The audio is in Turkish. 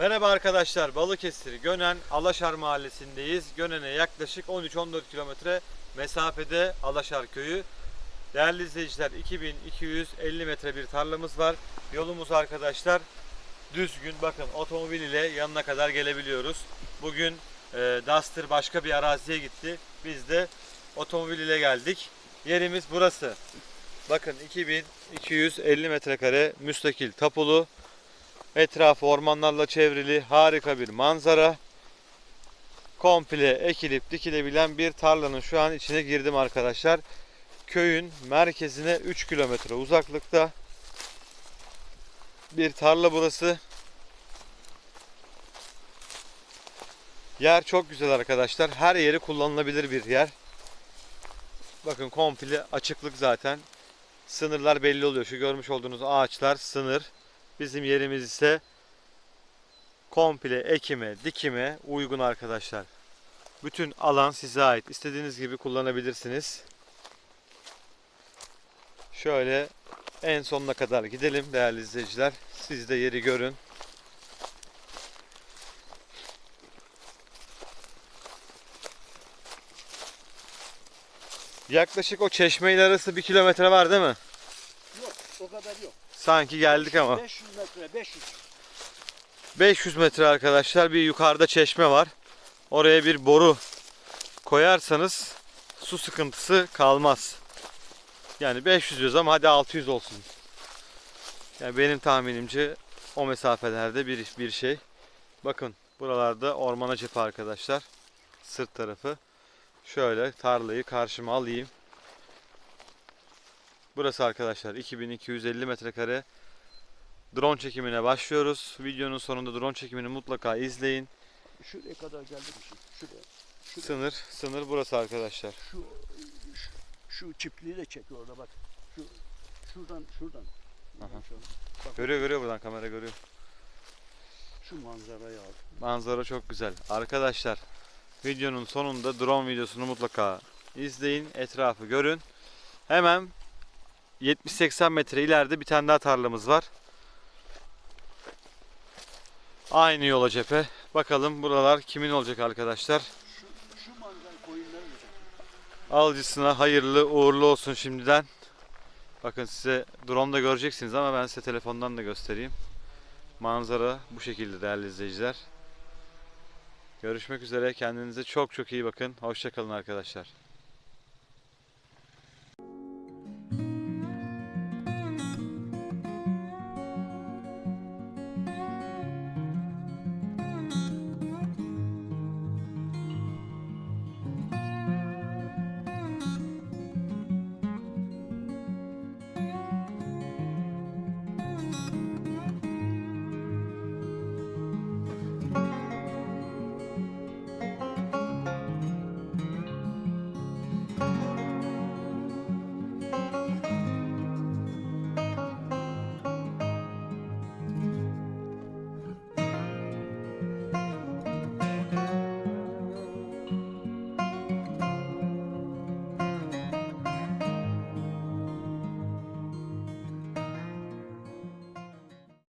Merhaba arkadaşlar. Balıkesir Gönen Alaşar Mahallesi'ndeyiz. Gönen'e yaklaşık 13-14 kilometre mesafede Alaşar Köyü. Değerli izleyiciler 2250 metre bir tarlamız var. Yolumuz arkadaşlar düzgün. Bakın otomobil ile yanına kadar gelebiliyoruz. Bugün e, Duster başka bir araziye gitti. Biz de otomobil ile geldik. Yerimiz burası. Bakın 2250 metrekare müstakil tapulu. Etrafı ormanlarla çevrili harika bir manzara. Komple ekilip dikilebilen bir tarlanın şu an içine girdim arkadaşlar. Köyün merkezine 3 kilometre uzaklıkta bir tarla burası. Yer çok güzel arkadaşlar. Her yeri kullanılabilir bir yer. Bakın komple açıklık zaten. Sınırlar belli oluyor. Şu görmüş olduğunuz ağaçlar sınır. Bizim yerimiz ise komple ekime, dikime uygun arkadaşlar. Bütün alan size ait. İstediğiniz gibi kullanabilirsiniz. Şöyle en sonuna kadar gidelim değerli izleyiciler. Siz de yeri görün. Yaklaşık o çeşmeyle arası bir kilometre var değil mi? Yok o kadar yok. Sanki geldik ama. 500 metre 500. 500 metre arkadaşlar bir yukarıda çeşme var. Oraya bir boru koyarsanız su sıkıntısı kalmaz. Yani 500 diyoruz ama hadi 600 olsun. Yani benim tahminimce o mesafelerde bir bir şey. Bakın buralarda ormana cephe arkadaşlar. Sırt tarafı. Şöyle tarlayı karşıma alayım. Burası arkadaşlar 2250 metrekare. Drone çekimine başlıyoruz. Videonun sonunda drone çekimini mutlaka izleyin. Şuraya kadar geldi mi şimdi? Şuraya. Şuraya. Sınır, sınır burası arkadaşlar. Şu, şu, şu çiftliği de çek orada bak. Şu, şuradan şuradan. Aha. Şuradan. Bak Görüyor görüyor buradan kamera görüyor. şu manzarayı al. Manzara çok güzel. Arkadaşlar videonun sonunda drone videosunu mutlaka izleyin. Etrafı görün. Hemen 70-80 metre ileride bir tane daha tarlamız var. Aynı yola cephe. Bakalım buralar kimin olacak arkadaşlar. Şu, şu. Alıcısına hayırlı uğurlu olsun şimdiden. Bakın size drone da göreceksiniz ama ben size telefondan da göstereyim. Manzara bu şekilde değerli izleyiciler. Görüşmek üzere. Kendinize çok çok iyi bakın. Hoşçakalın arkadaşlar.